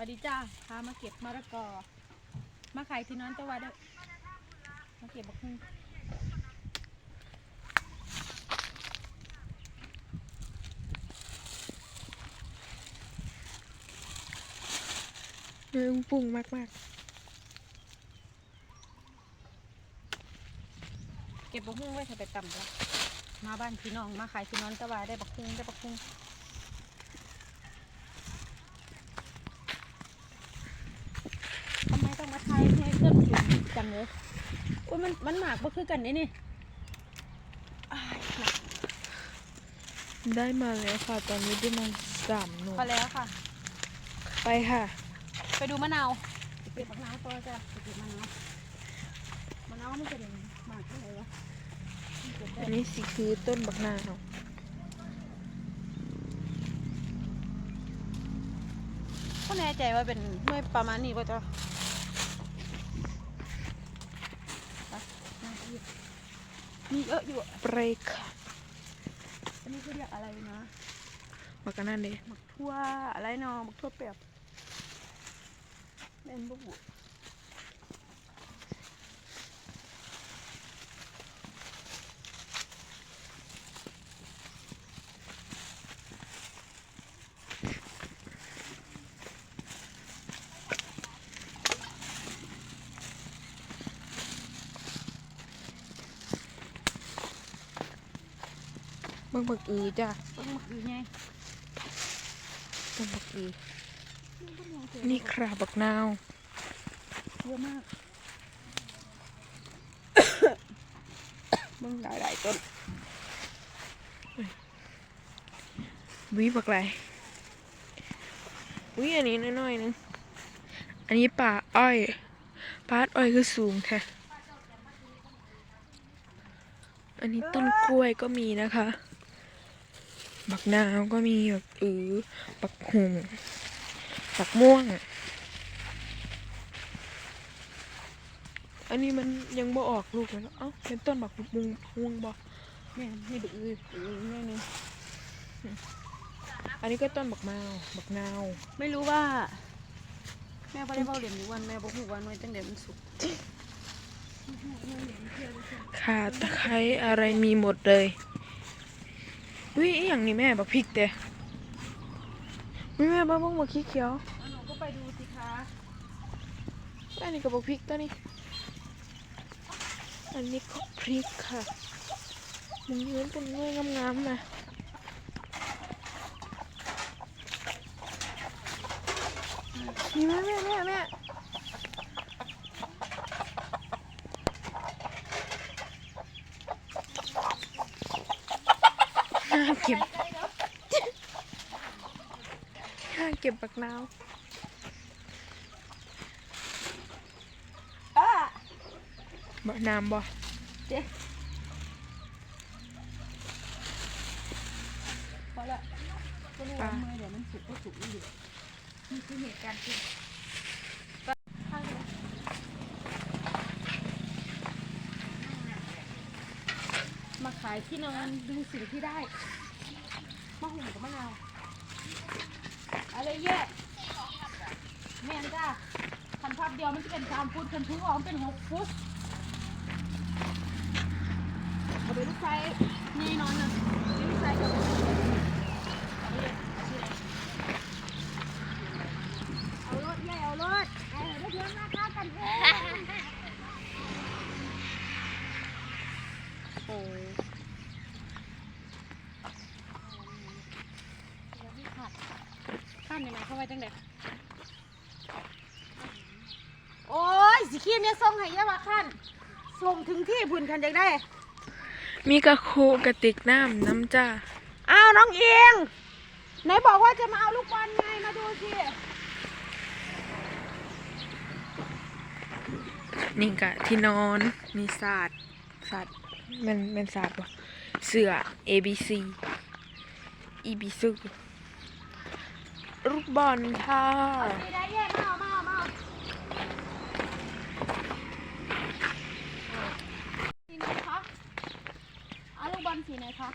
สวัสดีจ้าพามาเก็บมะละกอ มาขายที่นอนตะวันเด้อมาเก็บบักหุ่งเนื้อปรุงมากมากเก็บบักหุ่งไว้ถ้าไปต่ำจ้ะมาบ้านพี่น้อง มาขายที่นอนตะวันได้บักหุ่งได้บักหุ่งทำไมต้องมาไทยให้เกินสูง จังเลยอุ้ยมันมันหมากบ่คือกันนี่นี่อ้ายหนักๆได้มาแล้วค่ะ ตอนนี้ได้มาสามหน่วพอยแล้วค่ะ ไปค่ะ ไปดูมะนาวเก็บมะนาวต่อจ้ะไปเก็บมะนาวมะนาวมันจะเป็นหมากเท่าไหร่วะมันเก็บได้อันนี้สิคือต้นบักนาวก็แน่ใจว่าเป็นเมื่อประมาณนี้ป่ะจ๊ะไปนั่ง อีกมีเยอะอยู่อะเบรกค่ะอันนี้เขาเรียกอะไรนะบักอันนั่นเด้หมักทั่วอะไรเนาะหมักทั่วเปียกแม่นบุบุ บิ่งบักอือจ้ะต้นหมักอยู่ไงต้นบักอือนี่ครับบักนาวเยอะมากมึงหลายหลายต้นวิบักไรวิอันนี้น้อยๆนึงอันนี้ป่าอ้อยป่าอ้อยคือสูงแท้อันนี้ต้นกล้วยก็มีนะคะ บักนาวก็มีบักอือบักหงบักม่วงอันนี้มันยังบ่ออกลูกเลยเนาะเอ้าเป็นต้นบักมุงม่วงบ่แม่นนี่ดื้อดื้อแม่นี่อันนี้ก็ต้นบักนาวบักนาว ไม่รู้ว่า แม่บ่ได้เว้าเหรียญอยู่วันแม่บ่ฮู้วันไว้ตั้งแต่มันสุกข่าตะไคร้อะไรมีหมดเลย วิอหย่างนี้แม่บักพริกเด้วิแม่บ้าบ้งบักขี้เขียวหนูก็ไปดูสิคะอันนี้ก็บักพริกตัวนี้ อันนี้ก็พริกค่ะมึงยืนเป็นเงยงามๆนะนี่แม่แม่แม่แม่าเก็บน่าเก็บบักนาวอะบักน้ำบ่เจ๊พอละก็รู้ว่าเมื่อเดี๋ยวมันสุกก็สุกนี่เดี๋ยวนี่คือเหตุการณ์จริงไปข้างเลยมาขายที่นอนดูสิ่งที่ได้มะ หุ่มกับมะนาวอะไรเยอะแม่นจ้าคันภาพเดียวมันจะเป็นสามฟุตคันทุกออกเป็นหกฟุต เอาไปลูกไฟนี่นอนนะนี่ลูกไฟกับเอารถใหญ่เอารถเอารถเยอะมากกันเองโอ้ย ขั้นยังไงเข้าไว้จังเด็กโอ้ยสิขี้เนี่ยส่งให้ยะว่าขั้นส่งถึงที่พุ่นคันจังได้ มีกระโคกระติกน้ำน้ำจ้าอ้าวน้องเอียงไหนบอกว่าจะมาเอาลูกบอลไงมาดูสินี่กะที่นอนมีศาสตร์ศาสตร์มันเป็นศาสตร์ปะเสือ A B C E B C ลูก บอลค่ะสีได้แย่มาเอามาเอามาเอาสีไหนคะเอลูกบอลสีไหนคะ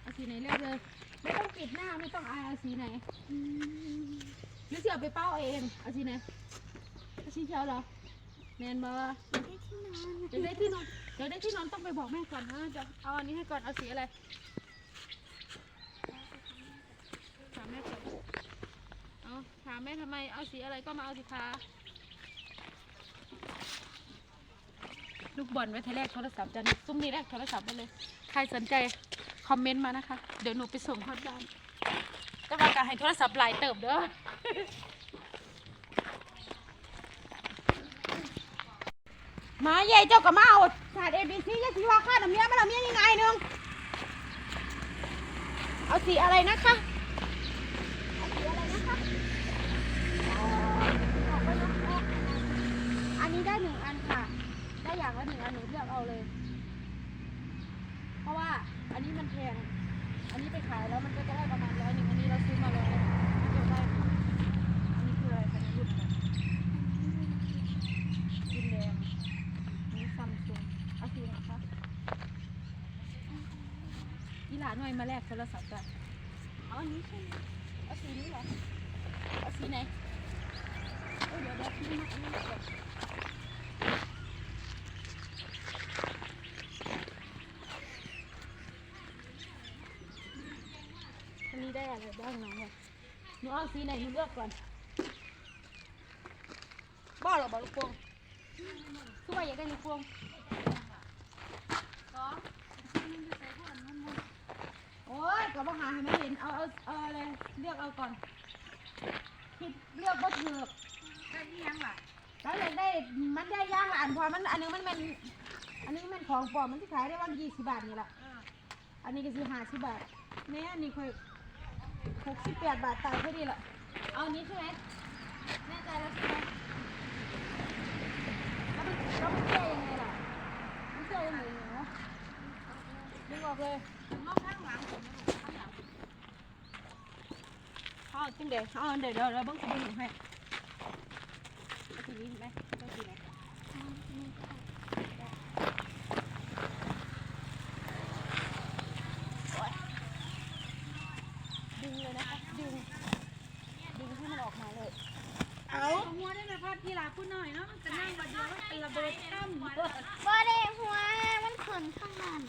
เอาสีไหนเลือกเลย ไม่ต้องปิดหน้าไม่ต้องอายเอาสีไหนหรือจะเอาไปเป้าเองเอาสีไหนเอาสีเขียวเหรอแมนบอเดี๋ยวได้ที่นอนเดี๋ยวได้ที่นอนต้องไปบอกแม่ก่อนนะจะเอาอันนี้ให้ก่อนเอาสีอะไรถามแม่ก่อนเอาถาม แม่ทำไมเอาสีอะไรก็มาเอาสิคะลูกบอลไว้ทีแรกโทรศัพท์จันซุ้มนี้แรกโทรศัพท์ไปเลย ใครสนใจคอมเมนต์มานะคะ เดี๋ยวหนูไปส่งฮอดบ้านก็มาการให้โทรศัพท์หลายเติบเด้อมาใหญ่เจ้าก็มาเอาสาดเอบีซีจะสีว่าค่าน้ำเมียมาน้ำเมียยังไงนึงเอาสีอะไรนะคะเอาสีอะไรนะคะอันนี้ได้หนึ่งอันค่ะ ได้อย่าง ละหนึ่งอันหนูเลือกเอาเลย เพราะว่าอันนี้มันแพง อันนี้ไปขายแล้วมันก็จะได้ประมาณร้อยหนึ่งอันนี้เราซื้อมาร้อยมันจะได้อันนี้คืออะไรคะเนี่ยรุ่นอะไรรุ่นแดงนี่ซัมซุงอาสีไหนคะอีหลานหน่อยมาแลกโทรศัพท์กันเอาอันนี้ใช่ไหมเอาสีนี้เหรอเอาสีไหนเอ้ยเดี๋ยวเดี๋ยวพี่มาอันนี้ก่อน อันนี้ได้อะไรบ้างน้องวะหนูเอาสีไหนหนูเลือกก่อนบ้าเหรอบ้าลูกโป่งคือว่าอยากได้ลูกโป่งก็โอ้ยก็บ่หาให้ไม่เห็นเอาเอาเอาอะไรเลือกเอาก่อนคิดเลือกบ่ถูกได้ที่ยังล่ะแล้วอยากได้มันได้ย่างละอันพอมันอันนึงมันเป็นอันนี้มันของปลอมมันที่ขายได้วันยี่สิบบาทนี่แหละเอออันนี้ก็สิห้าสิบบาทเนี่ยอันนี้ค่อยหก สิบแปดบาทตายแค่นี้แหละเอาอันนี้ใช่ไหมแน่ใจแล้วใช่ไหมแล้วมันแล้วมันเชื่อยังไงล่ะมันเชื่อยังไงเนาะดึงออกเลยมองข้างหลังผมนะลูกข้างหลังเอาจังเดี๋ยวเอาเดี๋ยวเดี๋ยวเราเบิ้งสบู่หนูให้เอาสีนี้เห็นไหมเอาสีไหนดึงเลยนะคะดึงดึงให้มันออกมาเลย เอาหัวได้ไหมพ่อที่ลาพูดหน่อยเนาะมันจะนั่งมาเดียวมันเป็นระเบิดตั้มหัว บ่ได้หัวมันขึ้นข้างนั้น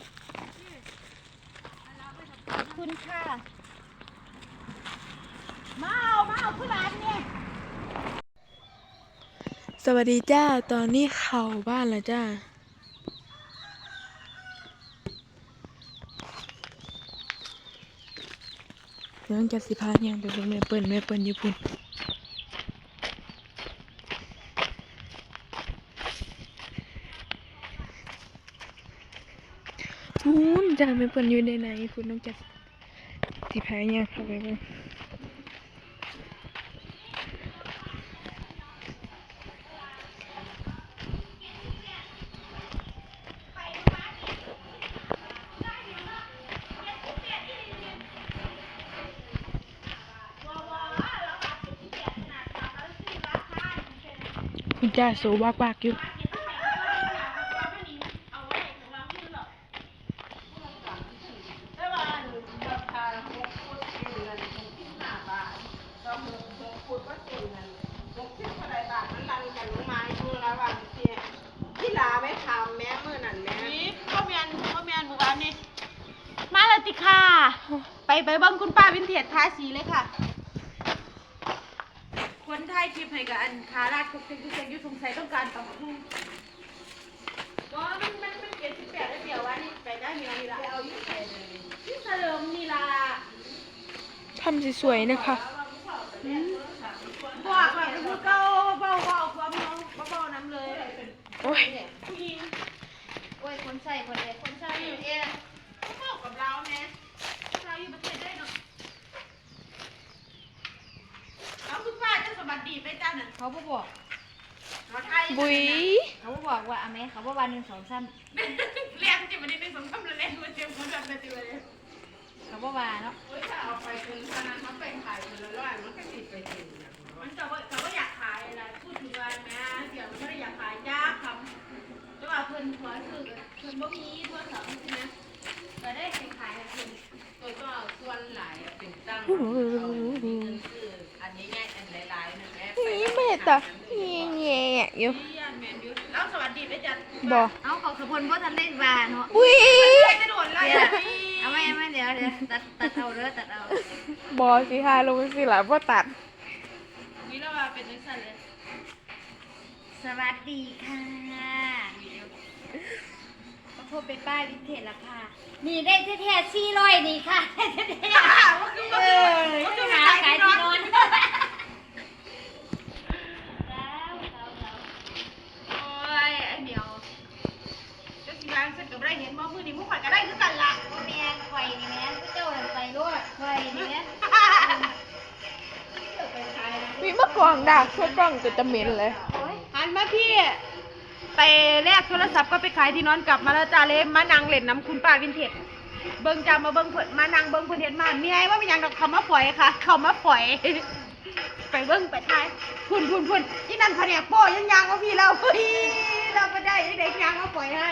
ขอบ คุณค่ะ มาเอา มาเอาขึ้นร้านเนี่ย สวัสดีจ้า ตอนนี้เข้าบ้านแล้วจ้าเรื่องจะสิพานยังไปเบิ่งแม่เปิ้นแม่เปิ้นอยู่พุ่นพูนจ้าแม่เปิ้นอยู่ในไหนพุ่นน้องจะ สิพานยังเข้าไปเบิ่งคุณจ้าโซวากวากอยู่ แต่ว่าราคาหกฟุตสี่เงินหกสิบห้าบาทสองหกหกฟุตก็สี่เงินหกสิบเท่าไรบาทมันรันกันมาอยู่ระหว่างเสียที่ลาไม่ทำแม่เมื่อนั้นแม่ นี่พ่อเมียนพ่อเมียนหมู่บ้านนี่มาเลยติค่ะ ไปไปเบิ้งคุณป้าวินเทียดทาสีเลยค่ะ คนไทยคลิปให้กับอันคาราดคุกคุกคุกคุกอยุสงสัยต้องการต่อคู่ก็มันมันมันเปลี่ยนสิบแปดแล้วเดี๋ยวว่านี่ไปได้มีอะไรละไปเอาอยู่ใส่เลยที่เสริมนี่ล่ะทำสวยๆนะคะบอกแบบพูดเก้าเบาเบาความเมาเบาๆน้ำเลยโอ้ยผู้หญิงโอ้ยคนใส่คนเด็กคนชายอยู่เองเขาบอกกับเราแม่เราอยู่ประเทศได้เนาะเอาคุณป้าเจะสมบัติดีไปจ้าน่ะ เขาบ่บอกเขาไทยบุยเขาบ่บอกว่าอะแม่เขาบ่วันหนึ่งสองซ้เรียกจิมันนี่เป็นสมคำเลยเรียกมันเจียมคนแบบนี้เลยำเขาบ่ว่าเนาะโอ้ยถ้าเอาไปเป็นขนาดเขาไปขายคนละร้อยมันก็ติดไปจริงอย่างมันจะว่าจะว่าอยากขายอะไรพูดถึงวันแม่เดี๋ยวมันไม่ได้อยากขายจ้าคำแต่ว่าเพิ่นหัวคือเพิ่นบ่มีโทรศัพท์ใช่ไหมก็ได้ขายขายให้เพิ่นตัวก็ส่วนหลาย แต่เงี้ยเงี้ยอยู่พี่ยานแมนยูแล้วสวัสดีไปจัดบอเอาเขาขบวนบ่ทันได้ว่าเนาะอุ้ยจะโดนไล่เดี๋ยวเอาไม่เอาไม่เดี๋ยวเดี๋ยวตัดตัดเอาเด้อตัดเอาบอสิฮาลงสิล่ะพ่ตัดวิลาว่าเป็นจังซั่นเลยสวัสดีค่ะก็โทรไปป้ายวินเทจละค่ะ นี่ได้แท้ๆสี่ร้อยนี่ค่ะแท้ๆเออจะ ดากช่วยกล้องจะจะเหม็นเลยอันมาพี่ ไปแลกโทรศัพท์ก็ไปขายที่นอนกลับมาแล้วจ้าเลยมานั่งเล่นน้ำคุณป้าวินเทจเบิ่งจ้ามาเบิ่งเพิ่นมานั่งเบิ่งเพิ่นเฮ็ดมาเมียว่ามีหยังดอกเขามาฝอยค่ะ เขามาฝอย ไปเบิ่งไปทายพุ่นพุ่นพุ่นที่นั่นแผนกโป้ยังยางว่าพี่เราเฮ้ยเราไปได้ยังได้ยางมาฝอยให้